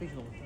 햇빛이 너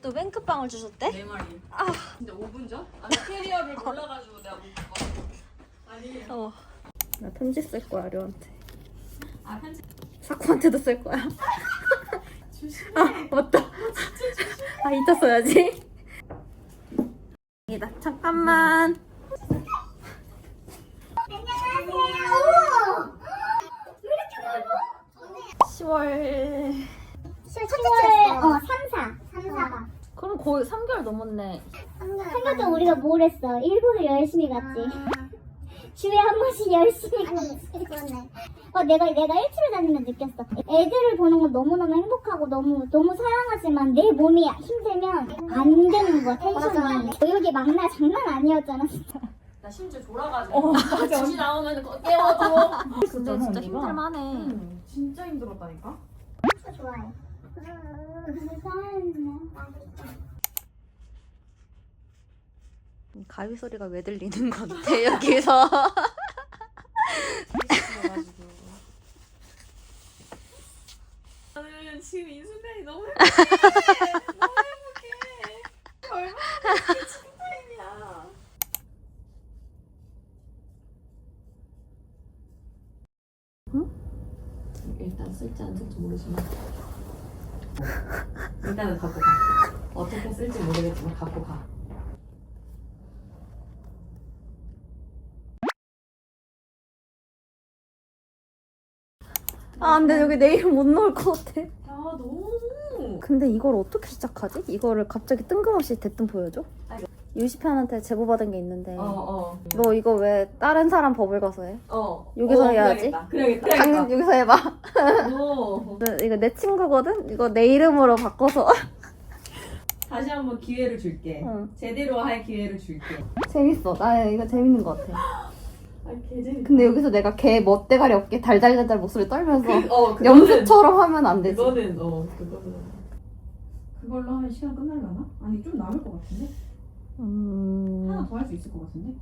또 뱅크빵을 주셨대? 내 말이. 아. 근데 5분 전? 아니 캐리어를 몰라가지고 내가 못 봐. 아니. 어. 나 편지 쓸 거야, 류한테. 아 편집. 사쿠한테도 쓸 거야. 아, 맞다. 아, 이따 써야지. 이다 잠깐만. 안녕하세요. 10월. 10월 어 3, 4. 3, 4가. 거의 3개월 넘었네. 생각도 우리가 뭘 했어? 일본을 열심히 갔지. 주에 한 번씩 열심히 갔지. 그렇네. 어, 내가, 내가 일주일 다니면 느꼈어. 애들을 보는 건 너무너무 행복하고 너무, 너무 사랑하지만 내 몸이 힘들면 안 되는 거야, 텐션이. 여기 막나 장난 아니었잖아, 진짜. 나 심지어 졸아가지고. 어, 지시 나오면 거- 깨워줘. 근데 진짜 힘들만해. 응, 진짜 힘들었다니까. 진짜 좋아해. 사랑했네. 가위 소리가 왜 들리는 건데 여기서? 나는 지금 이 순간이 너무 행복해. 너무 행복해. 얼마나 이게 칭타임이야. 일단 쓸지 안 쓸지 모르지만 일단은 갖고 가. 어떻게 쓸지 모르겠지만 갖고 가. 아 근데 여기 내일 못 넣을 것 같아. 아 너무. 근데 이걸 어떻게 시작하지? 이거를 갑자기 뜬금없이 대뜸 보여줘? 유시편한테 제보받은 게 있는데 어 어. 너 이거 왜 다른 사람 법을 가서 해? 어. 여기서 어, 해야지. 그래야겠다. 그래야겠다. 당연 여기서 해봐. 어. 네, 이거 내 친구거든? 이거 내 이름으로 바꿔서 다시 한번 기회를 줄게. 응. 제대로 할 기회를 줄게. 재밌어. 나 이거 재밌는 것 같아. 근데 여기서 내가 걔 멋대가리 없게 달달달달 목소리 떨면서 어, 그거는- 연습처럼 하면 안 되지. 그거는 어, 그거는. 그걸로 하면 시간 끝날라나? 아니 좀 남을 것 같은데? 음... 하나 더 할 수 있을 것 같은데?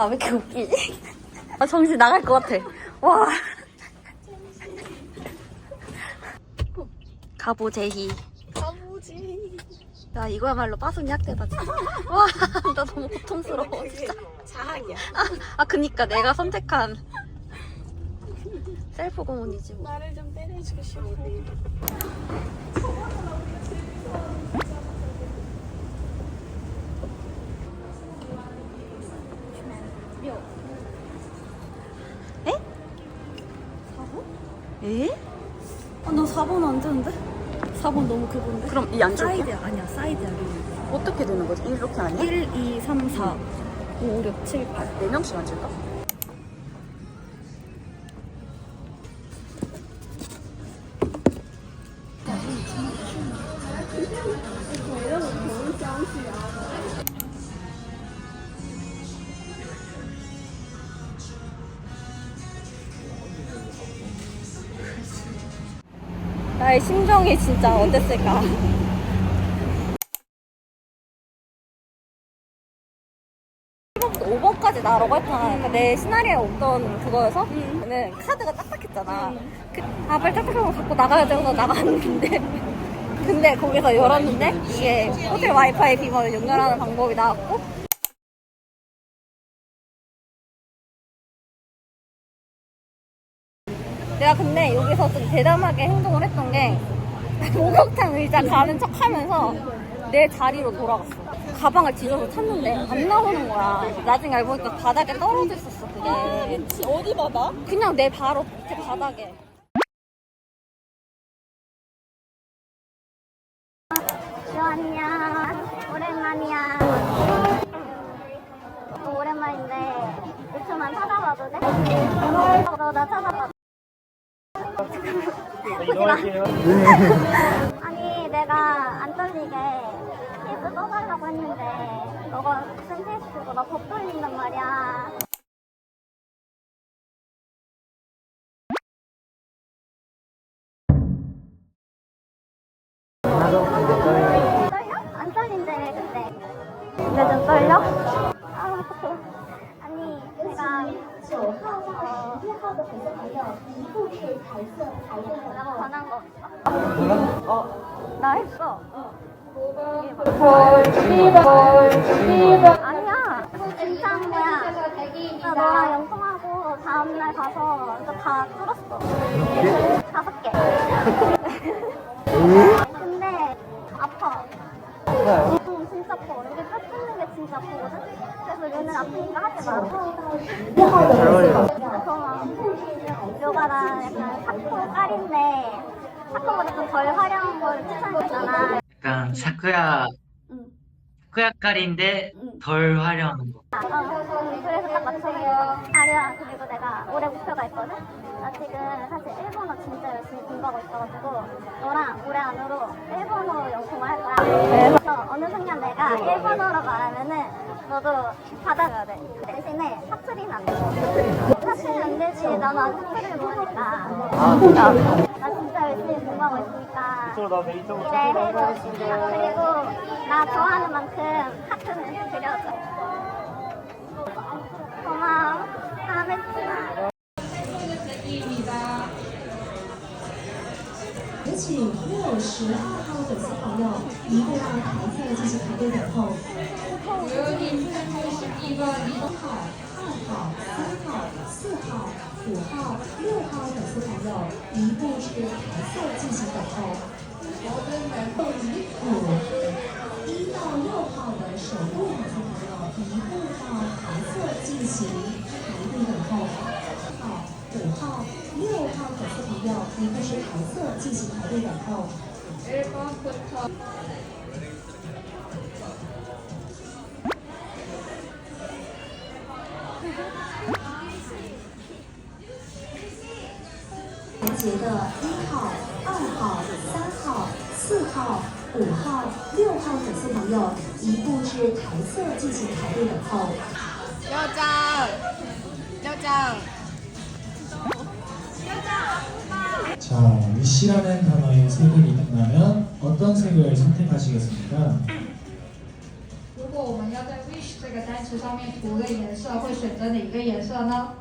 아, 왜 이렇게 웃기지? 아, 정신 나갈 것 같아. 와. 가보제희. 가보제희. 나 이거야말로 빠순이 학대다, 진짜. 와, 나 너무 고통스러워, 진짜. 자학이야. 아, 그니까 내가 선택한 셀프 공원이지 뭐. 나를 좀 때려주고 싶어. 에? 아, 나 4번 안 되는데? 4번 너무 그건데? 그럼 이 안쪽이야? 사이드야. 아니야, 사이드야. 룰. 어떻게 되는 거지? 이렇게 아니야? 1, 2, 3, 4, 5, 6, 7, 8. 4명씩 앉을까? 나의 심정이 진짜 어땠을까? 부터 5번까지 나라고 했잖아. 그러니까 내 시나리오에 없던 그거여서 저는 카드가 딱딱했잖아. 그 답을 딱딱하고 갖고 나가야 되어서 나갔는데 근데 거기서 열었는데 이게 호텔 와이파이 비번을 연결하는 방법이 나왔고 내가 근데 여기서 좀 대담하게 행동을 했던 게 목욕탕 의자 가는 척 하면서 내 자리로 돌아갔어. 가방을 뒤져서 찾는데 안 나오는 거야. 나중에 알고 보니까 바닥에 떨어져 있었어, 그게. 어디 받아? 그냥 내 바로 밑에 바닥에. 너 안녕. 오랜만이야. 또 오랜만인데 유튜브만 찾아봐도 돼? 너 나 찾아봐. 아니 내가 안 떨리게 예쁘 떠달라고 했는데 너가 센 테이스고 나법 돌린단 말이야. 떨려? 안 떨린대 근데 근데 좀 떨려? 아, 아니 제가 어, 내가 권한 거 없어? 나 했어. 아니야. 진짜 한 거야. 나 너랑 영통하고 다음날 가서 이거 다 뚫었어. 다섯 개 근데 아파 응, 진짜 아파 여기 뼈 뜯는 게 진짜 아프거든 그래서 얘는 아프니까 하지 마 그래서 요가나 약간 사코 깔인데 사코보다 좀 덜 화려한 걸 추천했잖아 약간 사쿠야 응. 사쿠야 깔인데 응. 덜 화려한 거. 어, 그래서 딱 맞춰서 아리야 그리고 내가 올해 목표가 있거든? 나 지금 사실 일본어 진짜 열심히 공부하고 있어가지고 너랑 올해 안으로 일본어로 영통을 할 거야. 그래서 어느 순간 내가 일본어로 말하면은 너도 받아가야 돼. 대신에 사투리는 안 돼. 사투리 안 되지. 나는 아직 사투리를 모르니까. 나 진짜 열심히 공부하고 있으니까. 기대해줘. 그리고 나 좋아하는 만큼 하트는 그려줘 请六十二号粉丝朋友移步到台侧进行排队等候。一号、二号、三号、四号、五号、六号粉丝朋友移步至台侧进行等候。五、一到六号的首步粉丝朋友移步到台侧进行丝朋友移步至台侧进行排队等候。环节的一号、二号、三号、四号、五号、六号粉丝朋友移步至台侧进行排队等候。 자, 위시라는 단어의 색을 입힌다면 어떤 색을 선택하시겠습니까? 如果我们要在 wish 这个单词上面涂个颜色，会选择哪个颜色呢？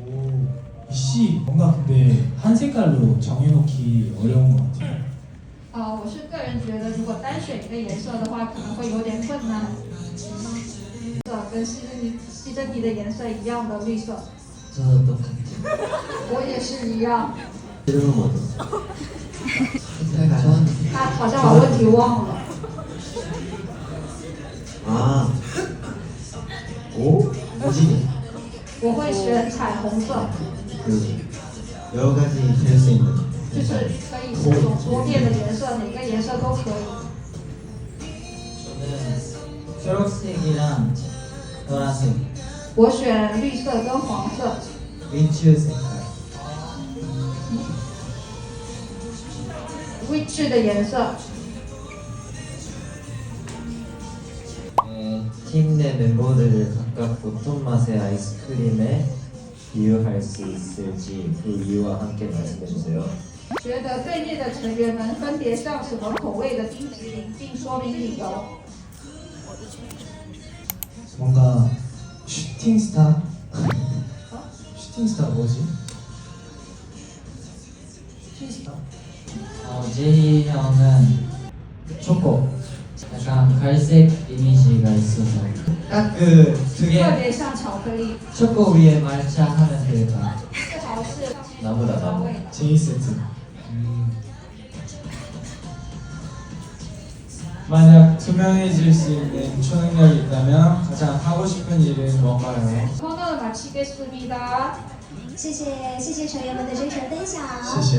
오, 위시 뭔가 근데 한 색깔로 정해놓기 어려운 것 같아요. 啊、我是个人觉得，如果单选一个颜色的话，可能会有点困难。色跟西珍妮西珍妮的颜色一样的绿色， 저도 我也是一样。 이름은 뭐죠? 전 他好像把问题忘了。 아, 오, 뭐지? 我会选彩虹色。 그 여러 가지 될 수 있는 就是可以是种多变的颜色，哪个颜色都可以。 저는 초록색이랑 노란색 我选绿色跟黄色， 민츠 색 깔 未知的颜色。 네, 팀 내 멤버들을 각각 어떤 맛의 아이스크림에 비유할 수 있을지 그 이유와 함께 말씀해 주세요. 觉得队内的成员们分别像什么口味的冰淇淋，并说明理由。 뭔가 슈팅 스타 슈팅 스타 뭐지? 어, 제이 형은 초코 약간 갈색 이미지가 있어서 딱 그 두 特 개 别像巧克力， 초코 위에 말차 하면 되겠다 最好是 나보다 调 나보. 味。 제이 세트 음. 만약 투명해질 수 있는 초능력이 있다면 가장 하고 싶은 일은 뭔가요? 오늘 마치겠습니다. 谢谢谢谢成员们的真诚分享， 시시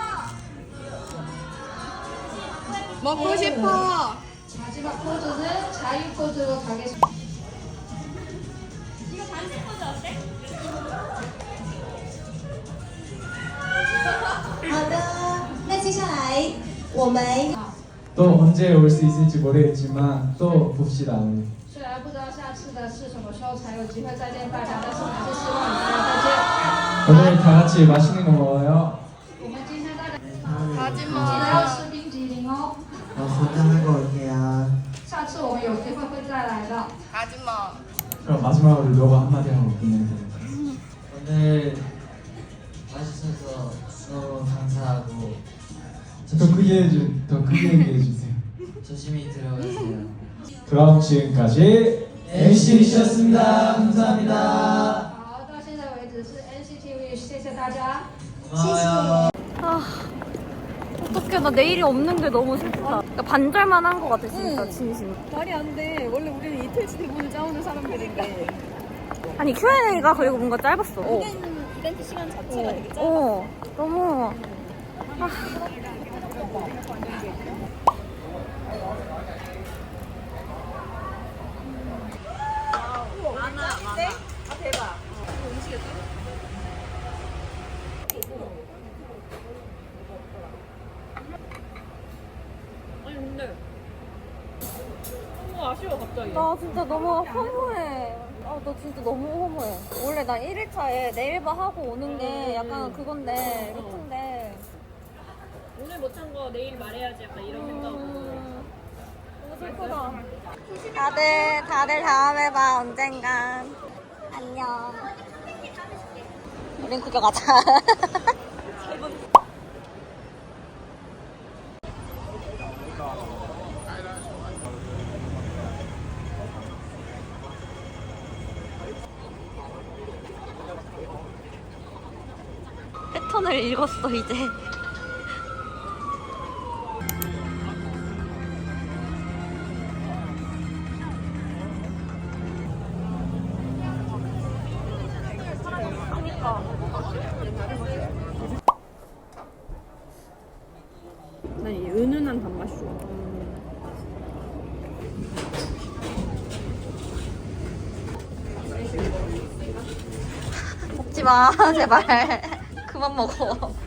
먹고 싶어. 마지막 포즈는 자유 포즈로 가겠습니다. 好的，那接下来我们 또 언제 올 수 있을지 모르겠지만 또 봅시다 우리 虽然不知道下次的是什么时候才有机会再见大家，但是还是希望与大家再见。 오늘 다 같이 맛있는 거 먹어요 어, 소장하고 올게요. 下次我们有机会会再来的。 가지마. 그럼 마지막으로 너가 한마디 하고 끝내야 돼 오늘 와주셔서 너무 감사하고 더 크게 해주 더 크게 얘기해 주세요 조심히 들어가세요 그럼 지금까지 NCT였습니다 감사합니다 好，到现在为止是 NCT Wish，谢谢大家。 고마워요 아, 어떡해. 나 내일이 없는 게 너무 슬프다. 그러니까 반절만 한 것 같아, 진짜, 진심. 말이 안 돼. 원래 우리는 이틀치 대본을 짜오는 사람들인데. 아니, Q&A가 그리고 뭔가 짧았어. 어. 이벤트 시간 자체가 되게 짧아. 어, 너무. 아. 나 진짜 너무 허무해. 아, 나 진짜 너무 허무해. 원래 나 1일차에 네일바 하고 오는 게 약간 그건데, 루트인데. 오늘 못한 거 내일 말해야지 약간 이런 생각. 음, 너무 슬프다. 다들, 다들 다음에 봐, 언젠간. 안녕. 우린 구경하자. 패턴을 읽었어, 이제. 난이 은은한 단맛이 좋아. 먹지 마, 제발. 그만 먹어.